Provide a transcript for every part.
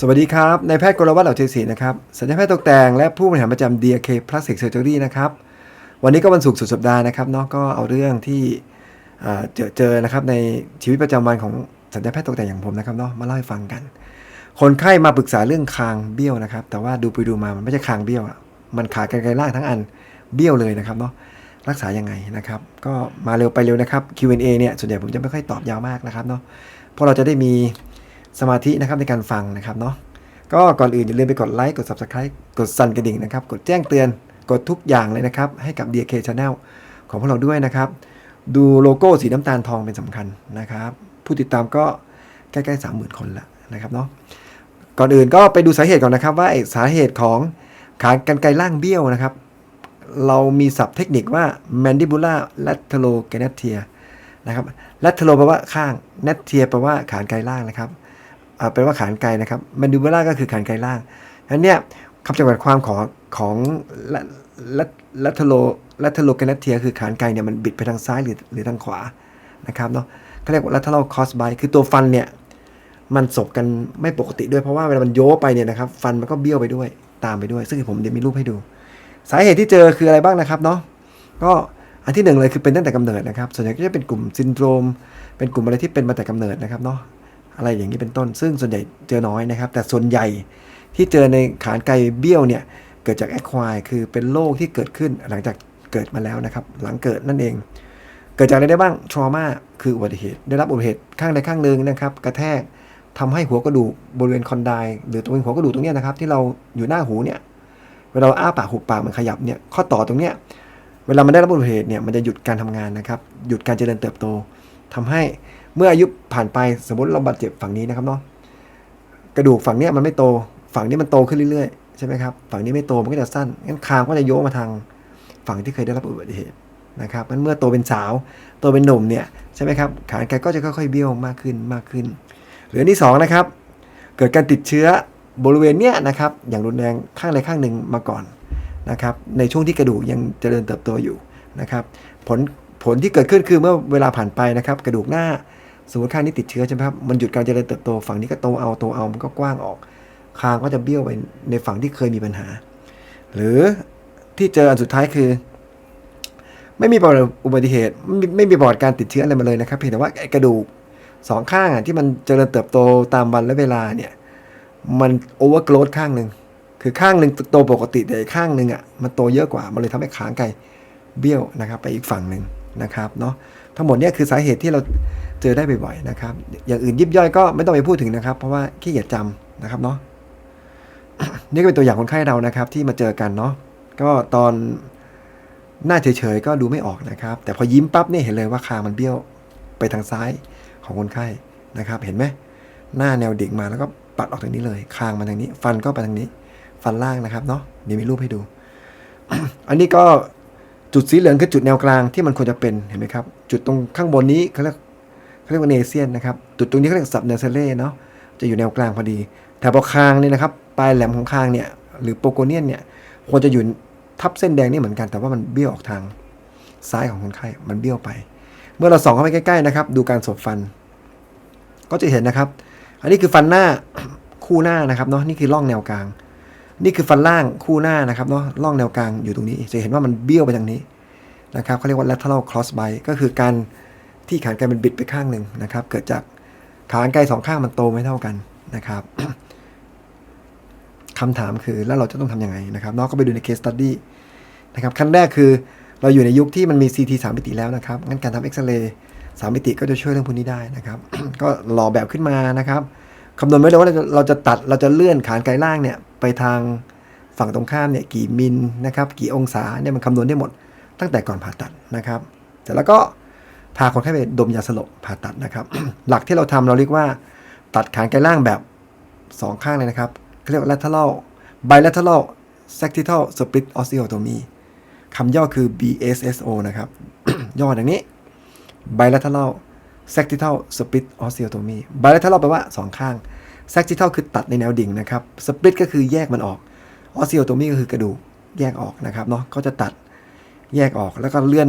สวัสดีครับ นายแพทย์กรวัตรเหล่าเทศรีนะครับสัญญาแพทย์ตกแต่งและผู้บริหารประจำ DK Plastic Surgery นะครับ วันนี้ก็วันศุกร์สุดสัปดาห์นะครับเนาะก็เอาเรื่องที่เจอเจอนะครับในชีวิตประจำวันของสัญญาแพทย์ตกแต่งอย่างผมนะครับเนาะมาเล่าให้ฟังกัน คนไข้มาปรึกษาเรื่องคางเบี้ยวนะครับ แต่ว่าดูไปดูมามันไม่ใช่คางเบี้ยว มันขากันไกลล่างทั้งอันเบี้ยวเลยนะครับเนาะรักษายังไงนะครับ ก็มาเร็วไปเร็วนะครับ Q&A เนี่ยส่วนใหญ่ผมจะไม่ค่อยตอบยาวมากนะครับเนาะเพราะเราจะได้มี สมาธินะครับในการฟังนะครับเนาะก็ก่อนอื่นอย่าลืมไปกดไลค์กด Subscribe กดสั่นกระดิ่งนะครับ กดแจ้งเตือนกดทุกอย่างเลยนะครับ ให้กับ DK Channel ของพวกเราด้วยนะครับ ดูโลโก้สีน้ำตาลทองเป็นสำคัญนะครับ ผู้ติดตามก็ใกล้ๆ 30,000 คนละนะครับเนาะก่อนอื่นก็ไปดูสาเหตุก่อนนะครับ ว่าสาเหตุของขากรรไกรล่างเบี้ยวนะครับ เรามีศัพท์เทคนิคว่า mandibular laterognathia นะครับ lateral แปลว่าข้าง gnathia แปลว่าขากรรไกรล่างนะครับ อ่าแปลว่าขานไกลนะครับมันดูเบล่าก็คือขานไกลล่างอันเนี้ยคำจำกัดความของของละละลัทโลลัทโลแกนเทียคือขานไกลเนี่ยมันบิดไปทางซ้ายหรือหรือทางขวานะครับเนาะเขาเรียกว่า lateral cross bite คือตัวฟันเนี่ยมันสบกันไม่ปกติด้วยเพราะว่าเวลามันโยไปเนี่ยนะครับฟันมันก็เบี้ยวไปด้วยตามไปด้วย ซึ่งผมเดี๋ยวมีรูปให้ดู สาเหตุที่เจอคืออะไรบ้างนะครับเนาะก็อันที่หนึ่งเลยคือเป็นตั้งแต่กำเนิดนะครับส่วนใหญ่ก็จะเป็นกลุ่มซินโดรม เป็นกลุ่มอะไรที่เป็นมาแต่กำเนิดนะครับเนาะ อะไรอย่างนี้เป็นต้น ซึ่งส่วนใหญ่เจอน้อยนะครับ แต่ส่วนใหญ่ที่เจอในขานไกเบี้ยวเนี่ยเกิดจากแอคควายคือเป็นโรคที่เกิดขึ้นหลังจากเกิดมาแล้วนะครับ หลังเกิดนั่นเอง เกิดจากอะไรได้บ้าง trauma คืออุบัติเหตุ ได้รับอุบัติเหตุข้างใดข้างหนึ่งนะครับ กระแทกทำให้หัวกระดูกบริเวณคอนไดหรือตรงหัวกระดูกตรงนี้นะครับ ที่เราอยู่หน้าหูเนี่ยเวลาเราอ้าปากหุบปากมันขยับเนี่ยข้อต่อตรงเนี้ยเวลามันได้รับอุบัติเหตุเนี่ยมันจะหยุดการทำงานนะครับ หยุดการเจริญเติบโตทำให้ เมื่ออายุผ่านไปสมมติเราบาดเจ็บฝั่งนี้นะครับเนาะกระดูกฝั่งนี้มันไม่โต ฝั่งนี้มันโตขึ้นเรื่อยๆใช่ไหมครับฝั่งนี้ไม่โตมันก็จะสั้นงั้นคางก็จะโยกมาทางฝั่งที่เคยได้รับอุบัติเหตุนะครับมันเมื่อโตเป็นสาวโตเป็นหนุ่มเนี่ยใช่ไหมครับขากรรไกรก็จะค่อยๆเบี้ยวมากขึ้นมากขึ้น หรืออันที่สองนะครับเกิดการติดเชื้อบริเวณเนี้ยนะครับอย่างรุนแรงข้างใดข้างหนึ่งมาก่อนนะครับในช่วงที่กระดูกยังเจริญเติบโตอยู่นะครับผลผลที่เกิดขึ้นคือเมื่อเวลาผ่านไปนะครับ กระดูกหน้า สมมติข้างนี้ติดเชื้อใช่ไหมครับ มันหยุดการเจริญเติบโตฝั่งนี้ก็โตเอาโตเอามันก็กว้างออก คางก็จะเบี้ยวไปในฝั่งที่เคยมีปัญหา หรือที่เจออันสุดท้ายคือ ไม่มีประวัติอุบัติเหตุ ไม่มีไม่มีประวัติการติดเชื้ออะไรมาเลยนะครับ เพียงแต่ว่ากระดูกสองข้างอะที่มันเจริญเติบโตตามวันและเวลาเนี่ย มันโอเวอร์โกรธข้างหนึ่งคือข้างหนึ่งโตปกติแต่อีกข้างหนึ่งอะมันโตเยอะกว่ามันเลยทำให้ขางไกลเบี้ยวนะครับ ไปอีกฝั่งหนึ่งนะครับเนาะ ทั้งหมดนี่ยคือสาเหตุที่เราเจอได้บ่อยๆนะครับ อย่างอื่นยิบย่อยก็ไม่ต้องไปพูดถึงนะครับ เพราะว่าขี้เกียจจำนะครับเนาะนี่ก็เป็นตัวอย่างคนไข้เรานะครับ ที่มาเจอกันเนาะก็ตอนหน้าเฉยๆก็ดูไม่ออกนะครับ แต่พอยิ้มปั๊บเนี่ยเห็นเลยว่าคางมันเบี้ยวไปทางซ้ายของคนไข้นะครับ เห็นไหมหน้าแนวดิ่งมาแล้วก็ปัดออกทางนี้เลยคางมาทางนี้ ฟันก็ไปทางนี้ ฟันล่างนะครับเนาะเดี๋ยวมีรูปให้ดู อันนี้ก็ จุดสีเหลืองคือจุดแนวกลางที่มันควรจะเป็นเห็นไหมครับ จุดตรงข้างบนนี้เขาเรียกเขาเรียกว่าเนเซียนนะครับ จุดตรงนี้เขาเรียกสับเนเซเล่เนาะจะอยู่แนวกลางพอดี แต่พอคางเนี่ยนะครับปลายแหลมของคางเนี่ยหรือโปโกเนียนเนี่ยควรจะอยู่ทับเส้นแดงนี่เหมือนกันแต่ว่ามันเบี้ยวออกทางซ้ายของคนไข้มันเบี้ยวไป เมื่อเราส่องเข้าไปใกล้ๆนะครับ ดูการสบฟัน ก็จะเห็นนะครับ อันนี้คือฟันหน้าคู่หน้านะครับเนาะนี่คือร่องแนวกลาง นี่คือฟันล่างคู่หน้านะครับเนาะร่องแนวกลางอยู่ตรงนี้ จะเห็นว่ามันเบี้ยวไปทางนี้นะครับเขาเรียกว่า lateral cross bite ก็คือการที่ขานไกรมันบิดไปข้างหนึ่งนะครับ เกิดจากขานไกรสองข้างมันโตไม่เท่ากันนะครับคำถามคือแล้วเราจะต้องทำยังไงนะครับเนาะก็ไปดูใน case study นะครับขั้นแรกคือเราอยู่ในยุคที่มันมี CT 3มิติแล้วนะครับงั้นการทำเอ็กซเรย์สามมิติก็จะช่วยเรื่องพวกนี้ได้นะครับ ก็หล่อแบบขึ้นมานะครับคำนวณไว้เลยว่าเราจะเราจะตัดเราจะเลื่อนขานไกลล่างเนี่ย ไปทางฝั่งตรงข้ามเนี่ยกี่มิลนะครับกี่องศาเนี่ยมันคำนวณได้หมด ตั้งแต่ก่อนผ่าตัดนะครับเสร็จแล้วก็พาคนไข้ไปดมยาสลบผ่าตัดนะครับ หลักที่เราทำเราเรียกว่า ตัดขานไกลล่างแบบสองข้างเลยนะครับเขาเรียกว่า lateral bilateral sagittal split osteotomy คำย่อคือ BSSO นะครับ ย่ออย่างนี้ bilateral sagittal split osteotomy bilateral แปลว่าสอง ข้าง sagittal คือตัดในแนวดิ่งนะครับ split ก็คือแยกมันออก osteotomy ก็คือกระดูกแยกออกนะครับเนาะก็จะตัดแยกออกแล้วก็เลื่อน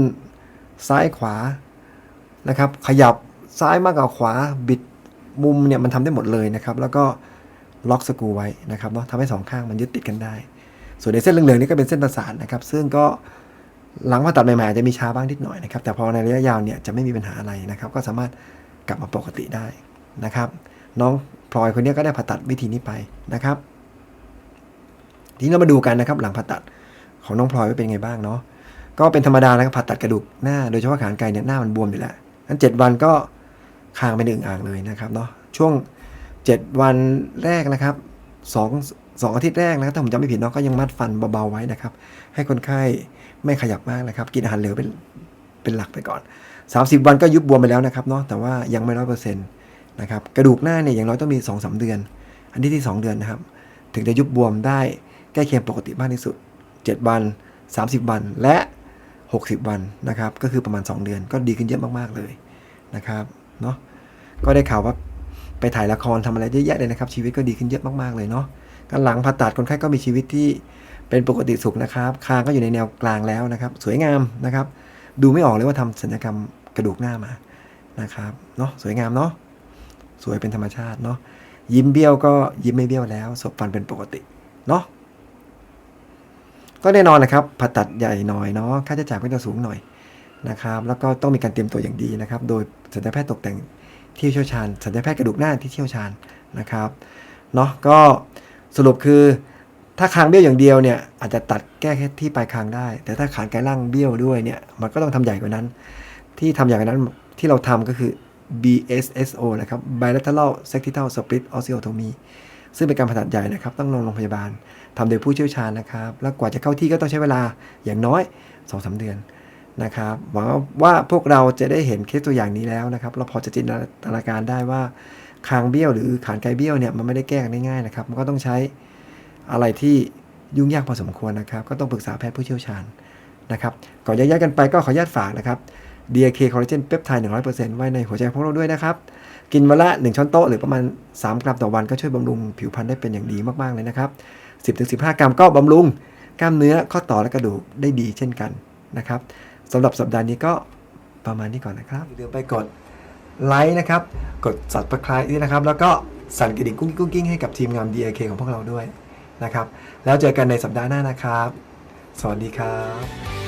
ซ้ายขวานะครับ ขยับซ้ายมากกว่าขวาบิดมุมเนี่ยมันทำได้หมดเลยนะครับ แล้วก็ล็อกสกรูไว้นะครับเนาะทำให้สองข้างมันยึดติดกันได้ ส่วนในเส้นเหลืองๆนี่ก็เป็นเส้นประสาทนะครับ ซึ่งก็หลังผ่าตัดใหม่ๆอาจจะมีชาบ้างนิดหน่อยนะครับ แต่พอในระยะยาวเนี่ยจะไม่มีปัญหาอะไรนะครับ ก็สามารถกลับมาปกติได้นะครับ น้อง พลอยคนนี้ก็ได้ผ่าตัดวิธีนี้ไปนะครับทีนี้เรามาดูกันนะครับ หลังผ่าตัดของน้องพลอยว่าเป็นไงบ้างเนาะก็เป็นธรรมดานะครับผ่าตัดกระดูกหน้า โดยเฉพาะขานไกลเนี่ยหน้ามันบวมอยู่แล้วงั้นเจ็ดวันก็คางเป็นอึ่งอ่างเลยนะครับเนาะช่วงเจ็ดวันแรกนะครับสองสองอาทิตย์แรกนะถ้าผมจำไม่ผิดเนาะก็ยังมัดฟันเบาๆไว้นะครับ ให้คนไข้ไม่ขยับมากนะครับ กินอาหารเหลวเป็นเป็นหลักไปก่อน 30 วันก็ยุบบวมไปแล้วนะครับเนาะแต่ว่ายังไม่ร้อยเปอร์เซ็นต์ นะครับกระดูกหน้าเนี่ยอย่างน้อยต้องมี2อสเดือน อันที่ที่ 2 เดือนนะครับ ถึงจะยุบบวมได้ใกล้เคียงปกติมากที่สุด 7 วัน 30 วันและ 60 วันนะครับ ก็คือประมาณ 2 เดือนก็ดีขึ้นเยอะมากๆเลยนะครับเนาะก็ได้ข่าวว่าไปถ่ายละครทำอะไรเยอะแยะเลยนะครับ ชีวิตก็ดีขึ้นเยอะมากๆเลยเนาะกันหลังผ่าตัดคนไข้ก็มีชีวิตที่เป็นปกติสุขนะครับ คางก็อยู่ในแนวกลางแล้วนะครับ สวยงามนะครับ ดูไม่ออกเลยว่าทำศัลยกรรมกระดูกหน้ามานะครับเนาะสวยงามเนาะ สวยเป็นธรรมชาติเนาะยิ้มเบี้ยวก็ยิ้มไม่เบี้ยวแล้วศพฟันเป็นปกติเนาะก็แน่นอนนะครับผ่าตัดใหญ่หน่อยเนาะค่าใช้จ่ายก็จะสูงหน่อยนะครับ แล้วก็ต้องมีการเตรียมตัวอย่างดีนะครับ โดยศัลยแพทย์ตกแต่งที่เชี่ยวชาญศัลยแพทย์กระดูกหน้าที่เชี่ยวชาญนะครับเนาะก็สรุปคือถ้าคางเบี้ยวอย่างเดียวเนี่ยอาจจะตัดแก้แค่ที่ปลายคางได้ แต่ถ้าขานไกล่างเบี้ยวด้วยเนี่ยมันก็ต้องทำใหญ่กว่านั้น ที่ทำใหญ่กว่านั้นที่เราทำก็คือ BSSO นะครับ bilateral sectital split osteotomy ซึ่งเป็นการผ่าตัดใหญ่นะครับ ต้องนอนโรงพยาบาลทำโดยผู้เชี่ยวชาญนะครับ แล้วกว่าจะเข้าที่ก็ต้องใช้เวลาอย่างน้อย 2-3 เดือนนะครับหวังว่าพวกเราจะได้เห็นเคสตัวอย่างนี้แล้วนะครับ เราพอจะจินตนาการได้ว่าคางเบี้ยวหรือขานไกลเบี้ยวเนี่ยมันไม่ได้แก้กันง่ายๆนะครับ มันก็ต้องใช้อะไรที่ยุ่งยากพอสมควรนะครับ ก็ต้องปรึกษาแพทย์ผู้เชี่ยวชาญนะครับ ก่อนจะย้ายกันไปก็ขออนุญาตฝากนะครับ DAK คอลลาเจนเปปไทด์100%ไว้ในหัวใจพวกเราด้วยนะครับ กินวันละ 1 ช้อนโต๊ะหรือประมาณ 3 กรัมต่อวันก็ช่วยบำรุงผิวพรรณได้เป็นอย่างดีมาก ๆ เลยนะครับ 10-15 กรัมก็บำรุงกล้ามเนื้อข้อต่อและกระดูกได้ดีเช่นกันนะครับสำหรับสัปดาห์นี้ก็ประมาณนี้ก่อนนะครับอย่าลืมไปกดไลค์นะครับ กด subscribe ด้วยนะครับ แล้วก็สั่นกระดิ่งกุ้งกิ้งกุ้งกิ้งให้กับทีมงาน DAK ของพวกเราด้วยนะครับ แล้วเจอกันในสัปดาห์หน้านะครับ สวัสดีครับ